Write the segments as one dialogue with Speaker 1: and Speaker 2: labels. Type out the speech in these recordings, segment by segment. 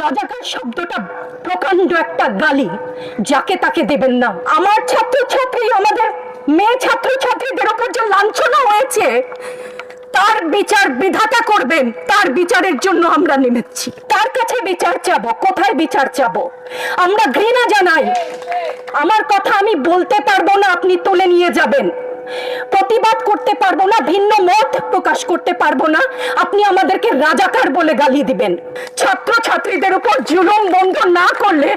Speaker 1: রাজাকার শব্দটা প্রকাণ্ড একটা গালি, যাকে তাকে দেবেন না। আমার ছাত্র ছাত্রী আমাদের মেয়ে ছাত্র ছাত্রীদের ওপর যে লাঞ্ছনা হয়েছে, তার বিচার বিধাতা করবেন, তার বিচারের জন্য আমরা নেমেছি। তার কাছে বিচার চাবো, কোথায় বিচার চাব? আমরা ঘৃণা জানাই। আমার কথা আমি বলতে পারব না, আপনি তুলে নিয়ে যাবেন। প্রতিবাদ করতে পারব না, ভিন্ন মত প্রকাশ করতে পারব না। আপনি আমাদেরকে রাজাকার বলে গালি দিবেন। ছাত্র ছাত্রীদের উপর জুলুম বন্ধ না করলে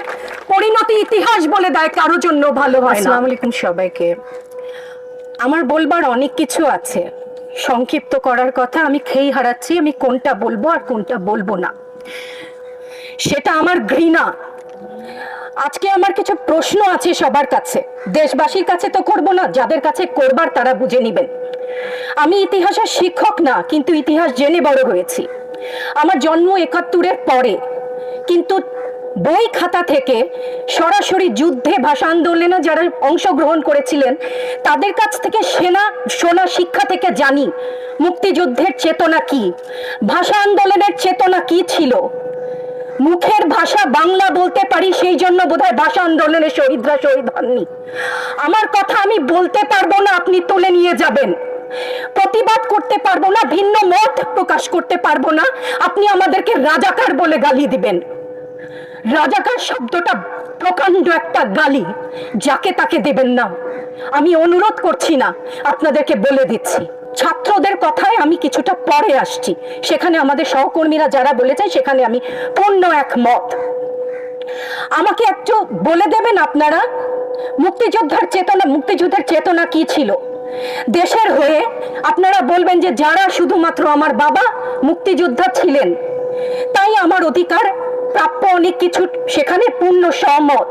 Speaker 1: পরিণতি ইতিহাস বলে দেয় কারও জন্য ভালো হয় আসসালামু আলাইকুম সবাইকে। আমার বলবার অনেক কিছু আছে। সংক্ষিপ্ত করার কথা আমি খেই হারাচ্ছি, আমি কোনটা বলব আর কোনটা বলব না। সেটা আমার ঘৃণা। আজকে আমার কিছু প্রশ্ন আছে সবার কাছে। দেশবাসীর কাছে তো করব না, যাদের কাছে করবার তারা বুঝে নেবেন। আমি ইতিহাসের শিক্ষক না, কিন্তু ইতিহাস জেনে বড় হয়েছি। আমার জন্ম একাত্তরের পরে। কিন্তু বই খাতা থেকে সরাসরি যুদ্ধে, ভাষা আন্দোলনে যারা অংশগ্রহণ করেছিলেন, তাদের কাছ থেকে সেনা, সোনা শিক্ষা থেকে জানি মুক্তিযুদ্ধের চেতনা কি, ভাষা আন্দোলনের চেতনা কি ছিল। মুখের ভাষা বাংলা বলতে পারি, সেই জন্য বোধহয় ভাষা আন্দোলনে শহীদরা শহীদ হননি। আমার কথা আমি বলতে পারব না, আপনি তুলে নিয়ে যাবেন। প্রতিবাদ করতে পারব না, ভিন্ন মত প্রকাশ করতে পারব না। আপনি আমাদেরকে রাজাকার বলে গালি দিবেন। রাজাকার শব্দটা প্রকাণ্ড একটা গালি, যাকে তাকে দেবেন না। আমি অনুরোধ করছি না, আপনাদেরকে বলে দিচ্ছি। ছাত্রদের কথায় আমি কিছুটা পরে আসছি। সেখানে আমাদের সহকর্মীরা যারা বলেছেন, সেখানে আমি পূর্ণ একমত। আমাকে একটু বলে দেবেন আপনারা? মুক্তিযোদ্ধার চেতনা, মুক্তিযুদ্ধের চেতনা কি ছিল? দেশের হয়ে আপনারা বলবেন যে যারা শুধুমাত্র আমার বাবা মুক্তিযোদ্ধা ছিলেন, তাই আমার অধিকার, প্রাপ্য অনেক কিছু সেখানে পূর্ণ সহমত।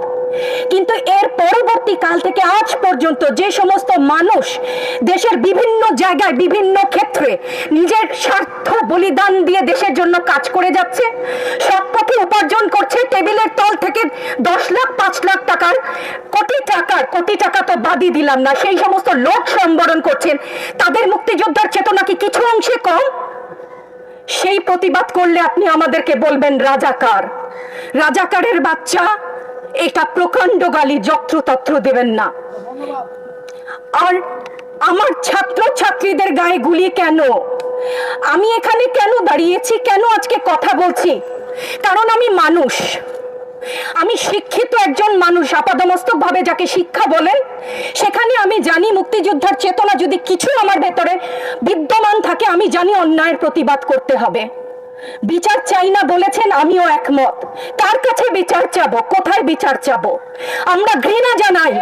Speaker 1: কিন্তু এর পরবর্তী কাল থেকে আজ পর্যন্ত যে সমস্ত মানুষ দেশের বিভিন্ন জায়গায়, বিভিন্ন ক্ষেত্রে নিজের স্বার্থ বলিদান দিয়ে দেশের জন্য কাজ করে যাচ্ছে সৎ পথে উপার্জন করছে, টেবিলের তল থেকে দশ লাখ, পাঁচ লাখ টাকার কোটি টাকার, কোটি টাকা তো বাদই দিলাম না, সেই সমস্ত লোক সম্বরণ করছেন, তাদের মুক্তিযোদ্ধার চেতনা কি কিছু অংশে কম? সেই প্রতিবাদ করলে আপনি আমাদেরকে বলবেন, রাজাকার। রাজাকারের বাচ্চা এটা প্রকাণ্ড গালি, যত্রতত্র দেবেন না। আর আমার ছাত্র ছাত্রীদের গায়ে গুলি কেন? আমি এখানে কেন দাঁড়িয়েছি? কেন আজকে কথা বলছি? কারণ আমি মানুষ। আমি শিক্ষিত একজন মানুষ। আপাদমস্তক ভাবে যাকে শিক্ষা বলেন, সেখানে আমি জানি মুক্তিযোদ্ধার চেতনা যদি কিছু আমার ভেতরে বিদ্যমান থাকে, আমি জানি অন্যায়ের প্রতিবাদ করতে হবে। বিচার চাই না বলেছেন আমিও একমত। কার কাছে বিচার চাবো? কোথায় বিচার চাবো? আমরা ঘৃণা জানাই।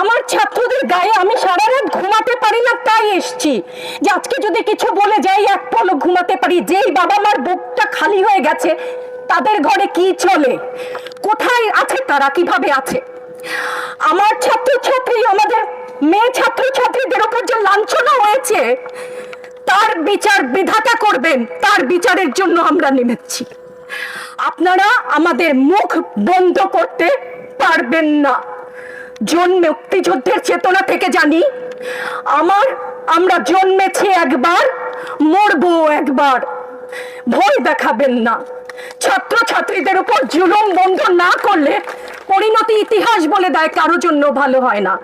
Speaker 1: আমার ছাত্রদের গায়ে আমি সারা রাত ঘুমাতে পারি না, তাই এসছি। যে আজকে যদি কিছু বলে যাই, এক পলক ঘুমাতে পারি। যেই বাবা মার বুকটা খালি হয়ে গেছে, তাদের ঘরে কি চলে? কোথায় আছে তারা? কীভাবে আছে? আমার ছাত্র ছাত্রী আমাদের মেয়ে ছাত্র ছাত্রীদের ওপর যে লাঞ্ছনা হয়েছে তার বিচার বিধাতা করবেন, তার বিচারের জন্য আমরা নেমেছি। আপনারা আমাদের মুখ বন্ধ করতে পারবেন না। জন্মে মুক্তিযুদ্ধের চেতনা থেকে জানি, আমার, আমরা জন্মেছি একবার, মরবো একবার। ভয় দেখাবেন না। ছাত্র ছাত্রীদের উপর জুলুম বন্ধ না করলে পরিণতি ইতিহাস বলে দেয়, কারও জন্য ভালো হয় না।